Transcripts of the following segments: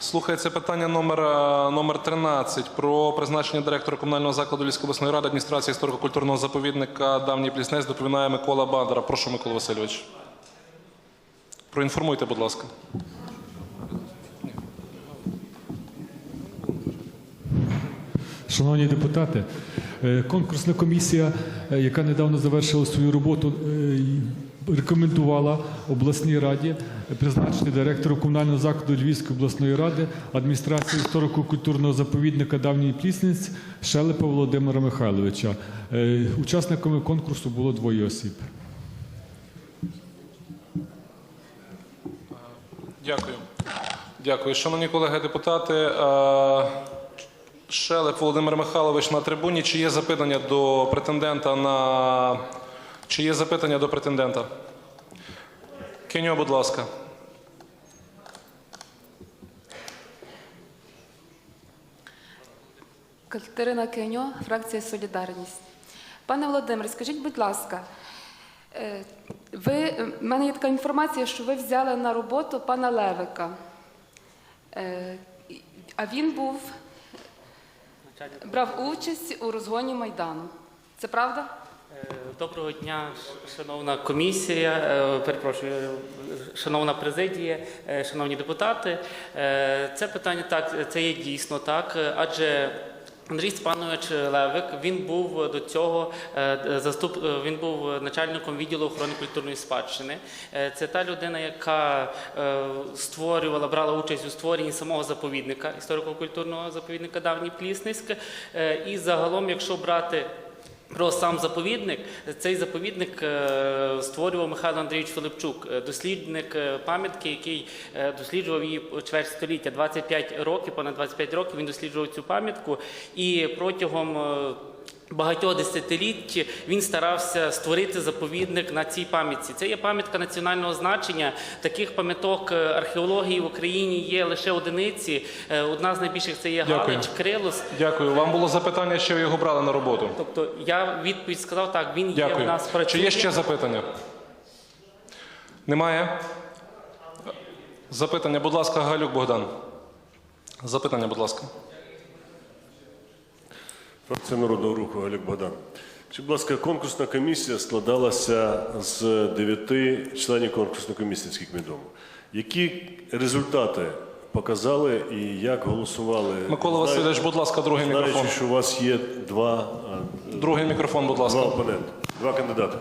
Слухається питання номер, е, номер 13 про призначення директора комунального закладу Львівської обласної ради адміністрації історико-культурного заповідника Давній Пліснець доповідає Микола Бандера. Прошу, Микола Васильович. Проінформуйте, будь ласка. Шановні депутати, е, конкурсна комісія, е, яка недавно завершила свою роботу, рекомендувала обласній раді призначити директора комунального закладу Львівської обласної ради адміністрації історико-культурного заповідника Давній Плісниць Шелепа Володимира Михайловича. Е, Учасниками конкурсу було двоє осіб. Дякую. Дякую. Шановні колеги депутати, е, Шелеп Володимир Михайлович на трибуні. Чи є запитання до претендента на. Чи є запитання до претендента? Кеньо, будь ласка. Катерина Кеньо, фракція Солідарність. Пане Володимире, скажіть, будь ласка, е, ви, в мене є така інформація, що ви взяли на роботу пана Левика. Е, А він був, брав участь у розгоні Майдану. Це правда? Е, Доброго дня, шановна комісія, е, перепрошую, шановна президія, е, шановні депутати. Це питання так, це є дійсно так, адже Андрій Степанович Левик він був до цього заступ, він був начальником відділу охорони культурної спадщини. Це та людина, яка створювала, брала участь у створенні самого заповідника, історико-культурного заповідника Давній Плісницьк. І загалом, якщо брати про сам заповідник. Цей заповідник е, створював Михайло Андрійович Филипчук, е, дослідник е, пам'ятки, який досліджував її чверть століття, 25 років, понад 25 років він досліджував цю пам'ятку. І протягом Багатьох десятиліть він старався створити заповідник на цій пам'ятці. Це є пам'ятка національного значення. Таких пам'яток е, археології в Україні є лише одиниці. Е, Одна з найбільших це є Дякую. Галич, Крилос. Дякую. Вам було запитання, що ви його брали на роботу? Тобто я відповідь сказав так, він є в нас Чи є ще запитання? Немає? Запитання, будь ласка, Галюк Богдан. Запитання, будь ласка. Фракція Народного руху Олег Богдан. Чи, будь ласка, конкурсна комісія складалася з дев'яти членів конкурсної комісії, скільки відомо. Які результати показали і як голосували? Микола Васильович, будь ласка, другий мікрофон. Знаючи, що у вас є два, Другий мікрофон, будь два ласка. опоненти, два кандидати.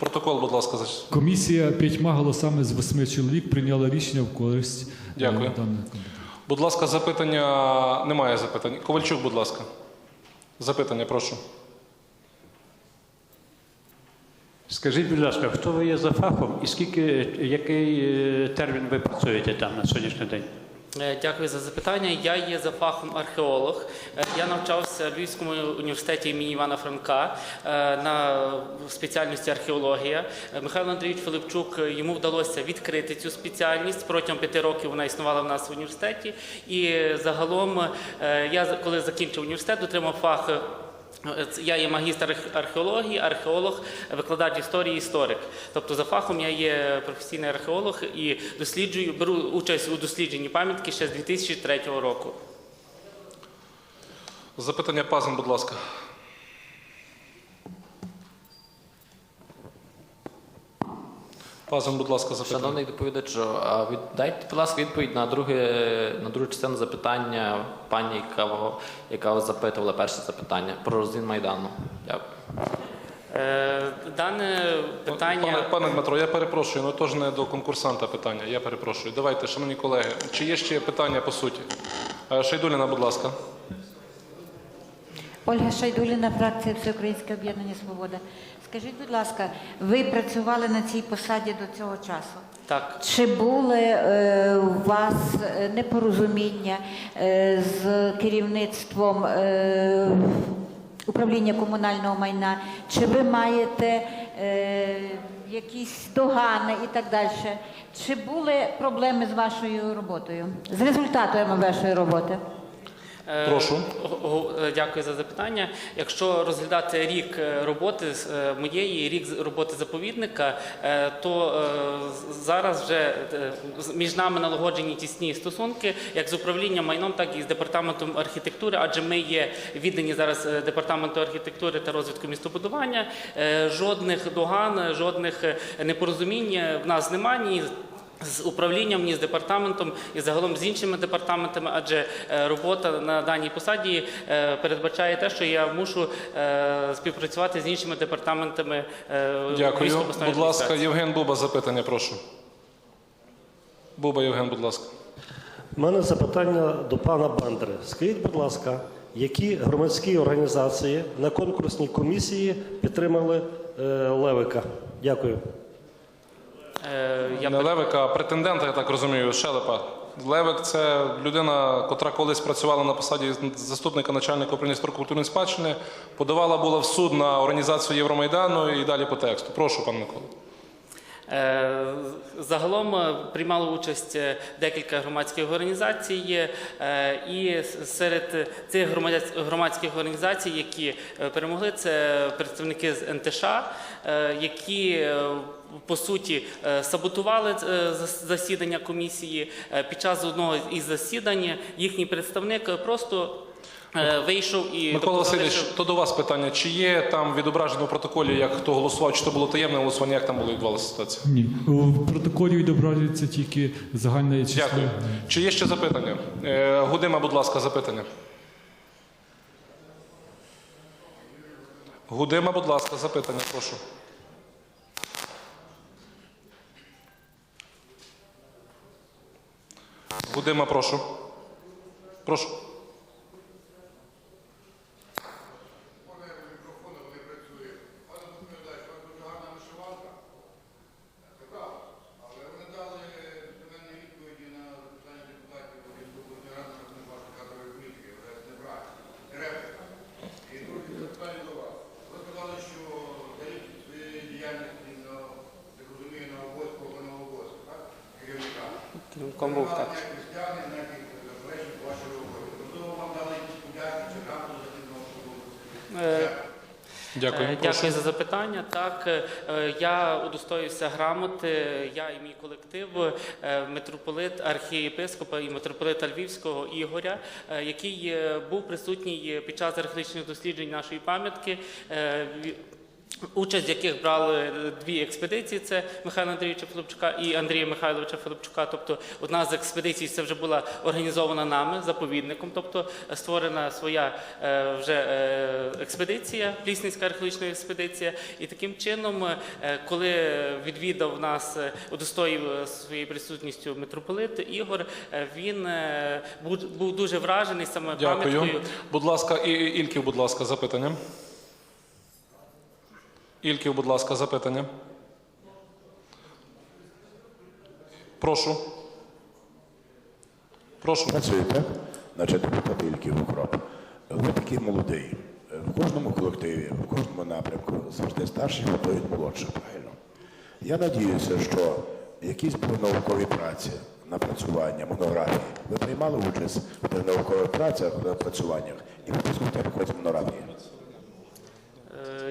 Протокол, будь ласка. зач- Комісія п'ятьма голосами з восьми чоловік прийняла рішення в користь е, Дякую. даного кандидата. Будь ласка, запитання. Немає запитань. Ковальчук, будь ласка. Запитання, прошу. Скажіть, будь ласка, хто ви є за фахом і скільки, який е, термін ви працюєте там на сьогоднішній день? Е, Дякую за запитання. Я є за фахом археолог. Е, Я навчався в Львівському університеті імені Івана Франка е, на спеціальності археологія. Михайло Андрійович Филипчук йому вдалося відкрити цю спеціальність. Протягом п'яти років вона існувала в нас в університеті. І загалом я коли закінчив університет, отримав фах. Е, Це- Я є магістр археології, археолог, викладач історії, історик. Тобто за фахом я є професійний археолог і досліджую, беру участь у дослідженні пам'ятки ще з 2003 року. Запитання Пазин, будь ласка. Пазин, будь ласка, запитання. Шановний доповідачу, дайте, будь ласка, відповідь на друге на другу частину запитання пані, яка, яка вас запитувала перше запитання про розгін Майдану. Дякую. Е, Дане питання. Пане, пане Дмитро, я перепрошую, ну теж не до конкурсанта питання. Я перепрошую. Давайте, шановні колеги, чи є ще питання по суті? Е, Шайдуліна, будь ласка. Ольга Шайдуліна, фракція Всеукраїнське об'єднання Свобода. Скажіть, будь ласка, ви працювали на цій посаді до цього часу? Так, Чи були е, у вас е, непорозуміння е, з керівництвом е, управління комунального майна? Чи ви маєте е, якісь догани і так далі? Чи були проблеми з вашою роботою, з результатами вашої роботи? Е, Прошу. е, Дякую за запитання. Якщо розглядати рік е, роботи моєї, рік роботи заповідника, то зараз вже між нами налагоджені тісні стосунки як з управлінням майном, так і з департаментом архітектури, адже ми є віддані зараз департаменту архітектури та розвитку містобудування. Жодних доган, жодних непорозумінь в нас немає. Ні з управлінням, ні з департаментом, і загалом з іншими департаментами, адже е, робота на даній посаді е, передбачає те, що я мушу е, співпрацювати з іншими департаментами Дякую. Будь ласка. Євген Буба, запитання, прошу. Буба Євген, будь ласка. У мене запитання до пана Бандери. Скажіть, будь ласка, які громадські організації на конкурсній комісії підтримали Левика? Дякую. Е, Я Не Левика, а претендента, я так розумію, Шелепа. Левик це людина, котра колись працювала на посаді заступника начальника управління культурної спадщини, подавала була в суд на організацію Євромайдану і далі по тексту. Прошу, пан Микола. Е, Загалом е, приймало участь е, декілька громадських організацій, і серед цих громадських організацій, які перемогли, це представники з НТШ, які по суті саботували засідання комісії. Під час одного із засідань їхній представник просто вийшов і Микола тобто, Васильович, залишив- то до вас питання. Чи є там відображено в протоколі, як хто голосував, чи то було таємне голосування, як там було відбувалася ситуація? Ні. В протоколі відображується тільки загальне число. Дякую. Чи є ще запитання? Е, Гудима, будь ласка, запитання. Гудима, будь ласка, запитання, прошу. Гудима, прошу. Прошу. Але вони дали достеменні відповіді на запитання депутатів Верховної Ради, що не ваша кадрової політики, але не брати, не репліка. І друге запитання до вас. Ви сказали, що дають своєї діяльності на, як розумію, на обов'язку на обов'язку, так? Керівника. Кому Немає так? ніяких стягнень, ніяких заперечень по вашій роботі. Можливо, вам дали якісь подяки чи грамоту за кільного Е, Дякую. Е, за запитання. Так, е, я удостоюся грамоти, я і мій колектив, е, митрополит архієпископа і митрополита Львівського Ігоря, е, який е, був присутній під час археологічних досліджень нашої пам'ятки. Участь в яких брали е, дві експедиції: це Михайла Андрійовича Филипчука і Андрія Михайловича Филипчука. Тобто, одна з експедицій це вже була організована нами, заповідником, тобто е, створена своя е, вже експедиція, Плісницька археологічна експедиція. І таким чином, коли відвідав нас, удостоїв своєю присутністю митрополит Ігор, він був, дуже вражений саме Дякую. пам'яткою. Будь ласка, і- Ільків, будь ласка, запитання. Ільків, будь ласка, запитання. Прошу. Прошу. Працюєте, значить депутат Ільків Укроп. Ви такий молодий. В кожному колективі, в кожному напрямку завжди старші готують молодших, правильно? Я надіюся, що якісь були наукові праці, напрацювання, монографії. Ви приймали участь в наукових працях, напрацюваннях і випускуєте якоїсь монографії.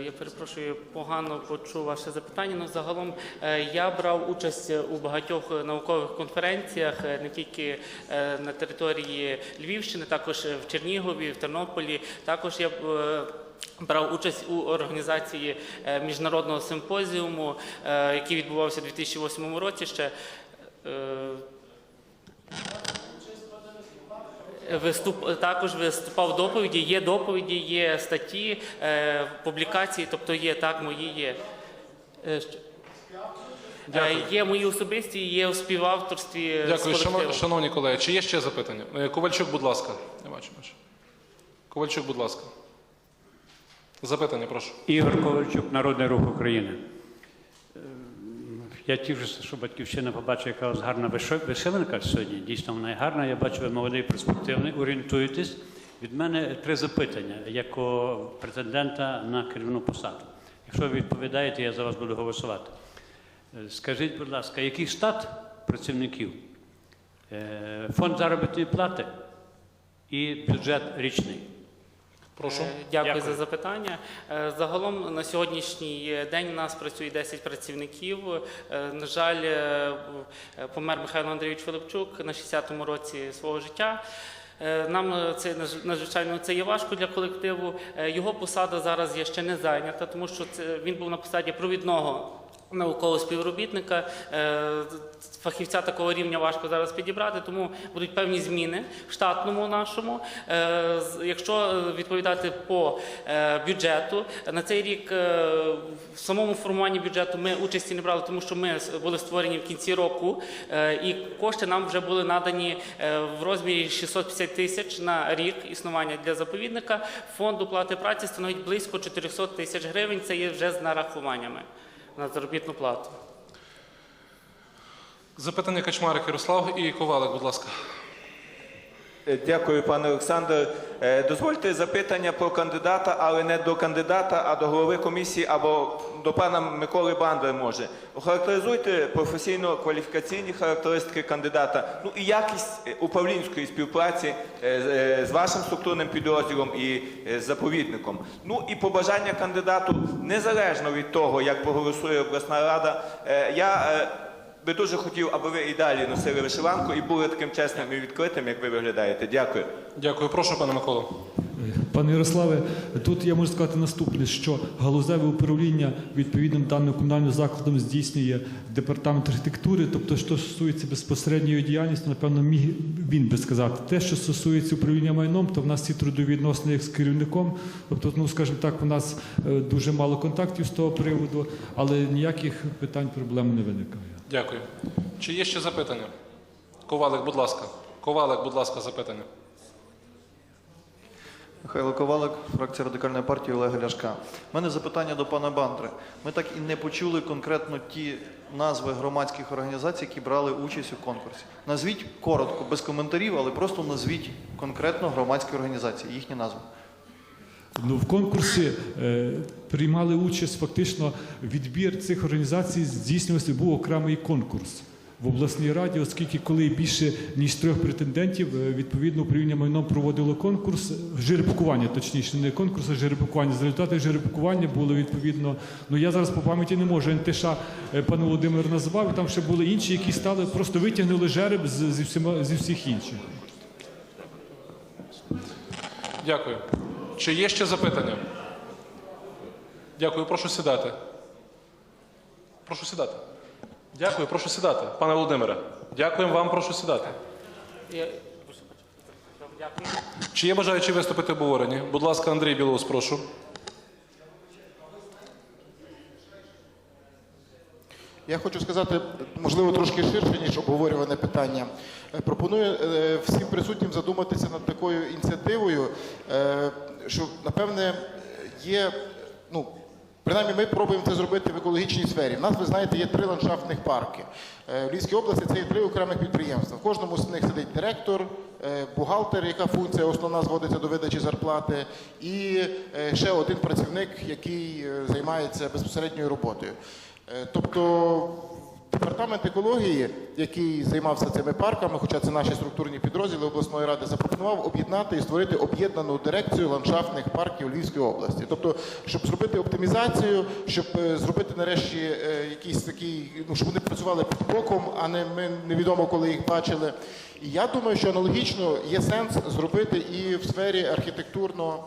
Я перепрошую, погано почув ваше запитання. Ну, загалом е, я брав участь у багатьох наукових конференціях, е, не тільки е, на території Львівщини, також в Чернігові, в Тернополі. Також я брав участь у організації міжнародного симпозіуму, який відбувався у 2008 році. Ще Виступ також виступав доповіді. Є доповіді, є статті, е, публікації, тобто є так, мої є. Е, Е, є мої особисті, є у співавторстві з Дякую, колективом. шановні, шановні колеги. Чи є ще запитання? Е, Ковальчук, будь ласка. Я бачу, бачу. Ковальчук, будь ласка. Запитання, прошу. Ігор Ковальчук, Народний рух України. Я тішуся, що батьківщина побачить, яка у вас гарна виши- вишиванка сьогодні. Дійсно, вона гарна. Я бачу, ви молодий, перспективний, орієнтуєтесь. Від мене три запитання як претендента на керівну посаду. Якщо ви відповідаєте, я за вас буду голосувати. Е, Скажіть, будь ласка, який штат працівників? Е, Фонд заробітної плати і бюджет річний. Прошу. Е, Дякую, Дякую. за запитання. Е, Загалом на сьогоднішній день у нас працює 10 працівників. Е, На жаль, помер Михайло Андрійович Филипчук на 60-му році свого життя. Нам це надзвичайно це є важко для колективу. Його посада зараз є ще не зайнята, тому що це він був на посаді провідного наукового співробітника. Е, Фахівця такого рівня важко зараз підібрати, тому будуть певні зміни в штатному нашому. Е, Якщо е, відповідати по бюджету, на цей рік в самому формуванні бюджету ми участі не брали, тому що ми були створені в кінці року, і кошти нам вже були надані в розмірі 650 тисяч на рік існування для заповідника. Фонд оплати праці становить близько 400 тисяч гривень. Це є вже з нарахуваннями на заробітну плату. Запитання Качмарик Ярослав і Ковалик, будь ласка. Е, Дякую, пане Олександр. Е, Дозвольте запитання про кандидата, але не до кандидата, а до голови комісії або до пана Миколи Бандри може. Охарактеризуйте професійно-кваліфікаційні характеристики кандидата, ну і якість е, управлінської співпраці з- вашим структурним підрозділом і заповідником. Ну і побажання кандидату незалежно від того, як проголосує обласна рада. Я би дуже хотів, аби ви і далі носили вишиванку і були таким чесним і відкритим, як ви виглядаєте. Дякую. Дякую. Прошу, пане Миколо. Пане Ярославе, тут я можу сказати наступне, що галузеве управління відповідним даним комунальним закладом здійснює департамент архітектури, тобто, що стосується безпосередньої діяльності, напевно, міг він би сказати. Те, що стосується управління майном, то в нас ці трудові відносини як з керівником. Тобто, ну скажімо так, у нас е, дуже мало контактів з того приводу, але ніяких питань проблем не виникає. Дякую. Чи є ще запитання? Ковалик, будь ласка. Ковалик, будь ласка, запитання. Михайло Ковалик, фракція радикальної партії Олега Ляшка. У мене запитання до пана Бандри. Ми так і не почули конкретно ті назви громадських організацій, які брали участь у конкурсі. Назвіть коротко, без коментарів, але просто назвіть конкретно громадські організації, їхні назви. Ну, в конкурсі е, приймали участь фактично відбір цих організацій здійснювався був окремий конкурс в обласній раді, оскільки коли більше ніж трьох претендентів, е, відповідно управління майном проводило конкурс жеребкування, точніше, не конкурс, а жеребкування. За результати жеребкування було відповідно. Ну я зараз по пам'яті не можу. НТШ е, пан Володимир називав, і там ще були інші, які стали, просто витягнули жереб з, зі, всіма, зі всіх інших. Дякую. Чи є ще запитання? Дякую, прошу сідати. Прошу сідати. Дякую, прошу сідати. Пане Володимире, дякуємо вам, прошу сідати. Чи є бажаючі виступити в обговоренні? Будь ласка, Андрій Білоус, прошу. Я хочу сказати, можливо, трошки ширше, ніж обговорюване питання. Е, Пропоную е, всім присутнім задуматися над такою ініціативою, е, що, напевне, є, ну, принаймні ми пробуємо це зробити в екологічній сфері. У нас, ви знаєте, є три ландшафтних парки. В Львівській області це є три окремих підприємства. В кожному з них сидить директор, бухгалтер, яка функція основна зводиться до видачі зарплати, і ще один працівник, який займається безпосередньою роботою. Е, Тобто департамент екології, який займався цими парками, хоча це наші структурні підрозділи обласної ради, запропонував об'єднати і створити об'єднану дирекцію ландшафтних парків Львівської області. Тобто, щоб зробити оптимізацію, щоб е, зробити нарешті е, якийсь такий, ну щоб вони працювали під боком, а не ми невідомо коли їх бачили. І я думаю, що аналогічно є сенс зробити і в сфері архітектурно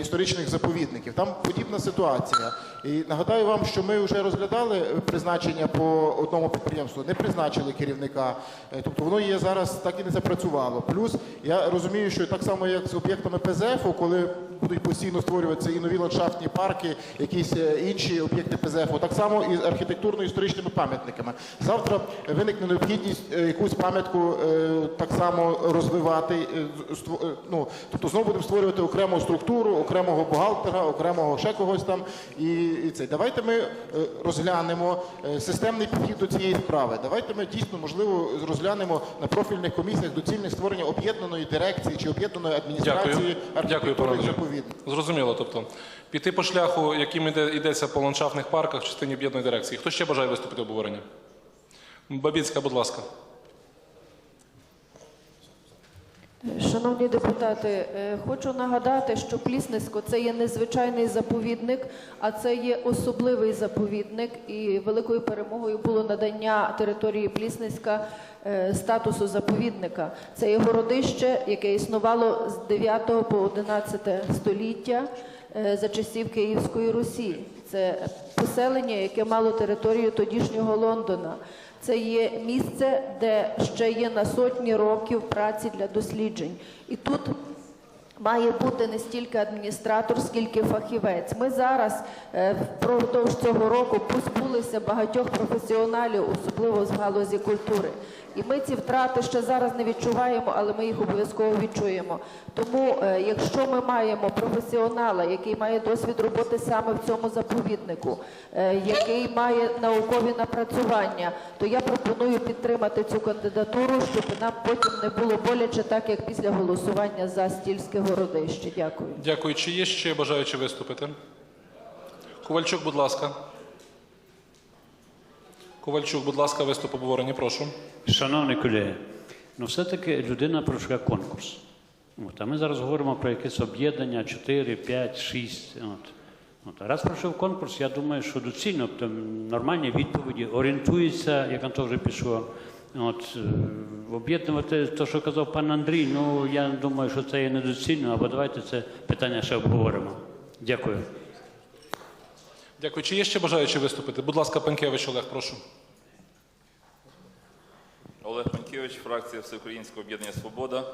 історичних заповідників. Там подібна ситуація. І нагадаю вам, що ми вже розглядали призначення по одному підприємству, не призначили керівника. Е, Тобто воно є зараз так і не запрацювало. Плюс я розумію, що так само, як з об'єктами ПЗФ, коли будуть постійно створюватися і нові ландшафтні парки, якісь е, інші об'єкти ПЗФ, так само і з архітектурно-історичними пам'ятниками. Завтра виникне необхідність е, якусь пам'ятку так само розвивати. Ну, тобто знову будемо створювати окрему структуру, окремого бухгалтера, окремого ще когось там. І, і це. Давайте ми е, розглянемо е, системний підхід до цієї справи. Давайте ми дійсно, можливо, розглянемо на профільних комісіях доцільних створення об'єднаної дирекції чи об'єднаної адміністрації архітектурних заповідників. Зрозуміло, тобто піти по шляху, яким йдеться по ландшафтних парках в частині об'єднаної дирекції. Хто ще бажає виступити в обговоренні? Бабіцька, будь ласка. Шановні депутати, е, хочу нагадати, що Плісницько це є незвичайний заповідник, а це є особливий заповідник. І великою перемогою було надання території Плісницька е, статусу заповідника. Це є городище, яке існувало з 9 по 11 століття е, за часів Київської Русі. Це поселення, яке мало територію тодішнього Лондона. Це є місце, де ще є на сотні років праці для досліджень. І тут має бути не стільки адміністратор, скільки фахівець. Ми зараз е, впродовж цього року позбулися багатьох професіоналів, особливо з галузі культури. І ми ці втрати ще зараз не відчуваємо, але ми їх обов'язково відчуємо. Тому, е, якщо ми маємо професіонала, який має досвід роботи саме в цьому заповіднику, е, який має наукові напрацювання, то я пропоную підтримати цю кандидатуру, щоб нам потім не було боляче, так як після голосування за стільське городище. Дякую. Дякую. Чи є ще бажаючі виступити? Ковальчук, будь ласка. Ковальчук, будь ласка, виступ обговорення, прошу. Шановні колеги, ну все-таки людина пройшла конкурс. От, а ми зараз говоримо про якесь об'єднання 4, 5, 6. От. От, раз пройшов конкурс, я думаю, що доцільно там, нормальні відповіді, орієнтується, як Антон вже пішов. От, е, об'єднувати те, що казав пан Андрій, ну я думаю, що це є недоцільно, або давайте це питання ще обговоримо. Дякую. Дякую. Чи є ще бажаючі виступити? Будь ласка, Панкевич Олег, прошу. Олег Панкевич, фракція Всеукраїнського об'єднання Свобода.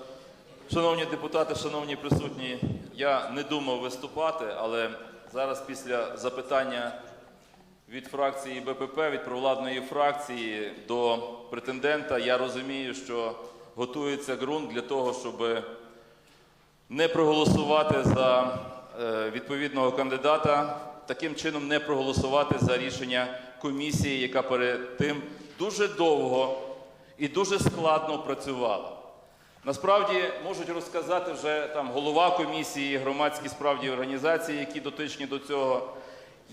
Шановні депутати, шановні присутні, я не думав виступати, але зараз після запитання від фракції БПП, від провладної фракції до претендента, я розумію, що готується ґрунт для того, щоб не проголосувати за е, відповідного кандидата, таким чином не проголосувати за рішення комісії, яка перед тим дуже довго і дуже складно працювала. Насправді можуть розказати вже там голова комісії, громадські справді організації, які дотичні до цього.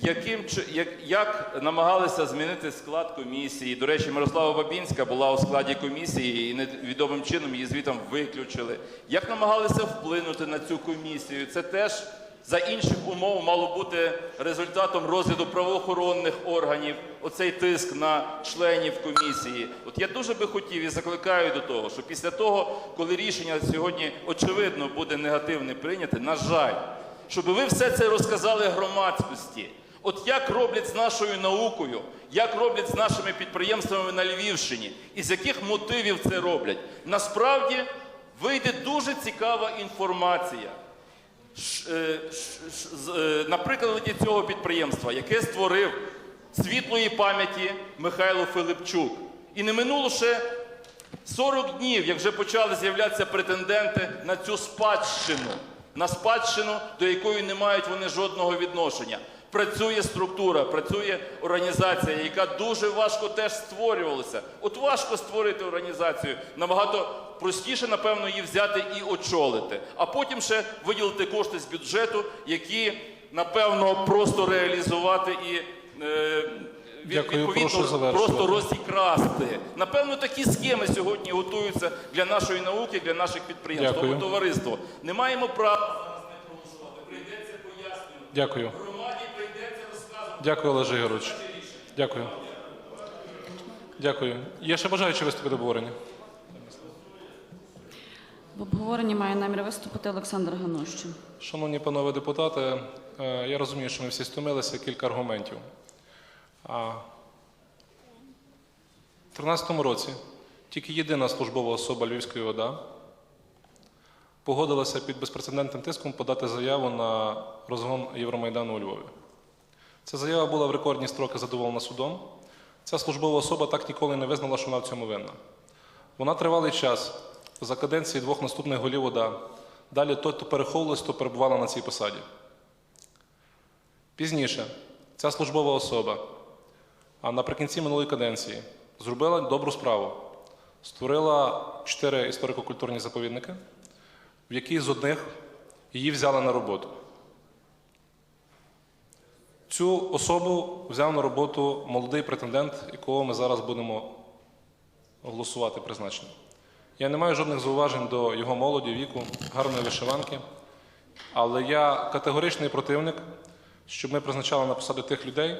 Яким як, як намагалися змінити склад комісії? До речі, Мирослава Бабінська була у складі комісії і невідомим чином її звітом виключили. Як намагалися вплинути на цю комісію? Це теж за інших умов мало бути результатом розгляду правоохоронних органів. Оцей тиск на членів комісії. От я дуже би хотів і закликаю до того, що після того, коли рішення сьогодні очевидно буде негативне прийняте, на жаль, щоб ви все це розказали громадськості. От як роблять з нашою наукою, як роблять з нашими підприємствами на Львівщині, і з яких мотивів це роблять. Насправді вийде дуже цікава інформація. Е, е, На прикладі цього підприємства, яке створив світлої пам'яті Михайло Филипчук. І не минуло ще 40 днів, як вже почали з'являтися претенденти на цю спадщину, на спадщину, до якої не мають вони жодного відношення. Працює структура, працює організація, яка дуже важко теж створювалася. От важко створити організацію, набагато простіше, напевно, її взяти і очолити, а потім ще виділити кошти з бюджету, які, напевно, просто реалізувати і е, Дякую, прошу відповідно завершувати. просто розікрасти. Напевно, такі схеми сьогодні готуються для нашої науки, для наших підприємств. Дякую. Тому товариство не маємо права зараз не проголосувати. Прийдеться пояснювати. Дякую. Громаді прийдеться розказувати. Дякую, Олеже Ігорович. Дякую. Дякую. Є ще бажаючі виступити обговорення? В обговоренні має намір виступити Олександр Ганущин. Шановні панове депутати, е, я розумію, що ми всі стомилися кілька аргументів. В 2013 році тільки єдина службова особа Львівської ОДА погодилася під безпрецедентним тиском подати заяву на розгон Євромайдану у Львові. Ця заява була в рекордні строки задоволена судом. Ця службова особа так ніколи не визнала, що вона в цьому винна. Вона тривалий час за каденції двох наступних голів ОДА. Далі то, то переховувалась, то перебувала на цій посаді. Пізніше ця службова особа, а наприкінці минулої каденції, зробила добру справу. Створила чотири історико-культурні заповідники, в якій з одних її взяли на роботу. Цю особу взяв на роботу молодий претендент, якого ми зараз будемо голосувати призначення. Я не маю жодних зауважень до його молоді, віку, гарної вишиванки. Але я категоричний противник, щоб ми призначали на посади тих людей,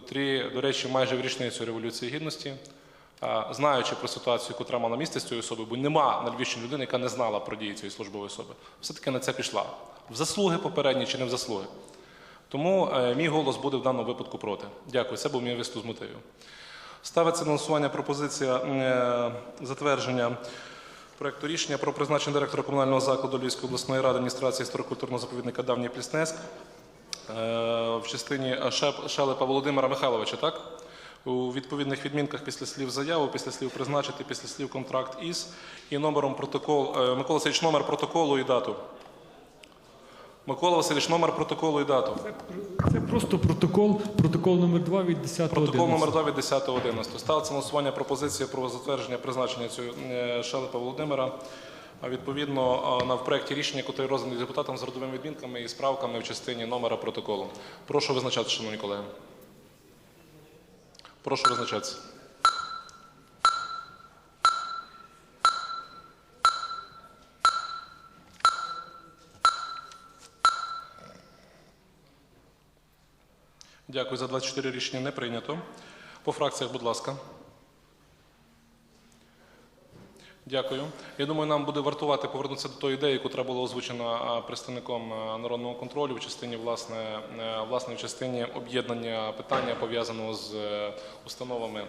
котрі, до речі, майже в річницю Революції Гідності, знаючи про ситуацію, яка мала місце з цією особою, бо нема на Львівщині людини, яка не знала про дії цієї службової особи, все-таки на це пішла. В заслуги попередні чи не в заслуги. Тому е, мій голос буде в даному випадку проти. Дякую. Це був мій виступ з мотивів. Ставиться на голосування пропозиція е, затвердження проекту рішення про призначення директора комунального закладу Львівської обласної ради адміністрації історико-культурного заповідника Давній Пліснеск е, в частині Шелепа Володимира Михайловича, так? У відповідних відмінках після слів заяву, після слів призначити, після слів контракт із і номером протокол. е, Микола Васильович, номер протоколу і дату. Микола Васильович, номер протоколу і дату. Це просто протокол, протокол номер 2 від 10 Протокол номер 2 від 10.11. Ставиться на голосування пропозиція про затвердження призначення цього е, Шелепа Володимира. Відповідно на в проєкті рішення, який розданий депутатам з родовими відмінками і справками в частині номера протоколу. Прошу визначатися, шановні колеги. Прошу визначатися. Дякую за 24 рішення не прийнято. По фракціях, будь ласка. Дякую. Я думаю, нам буде вартувати повернутися до тої ідеї, яку була озвучена представником народного контролю в частині власне, е, власне в частині об'єднання питання пов'язаного з е, установами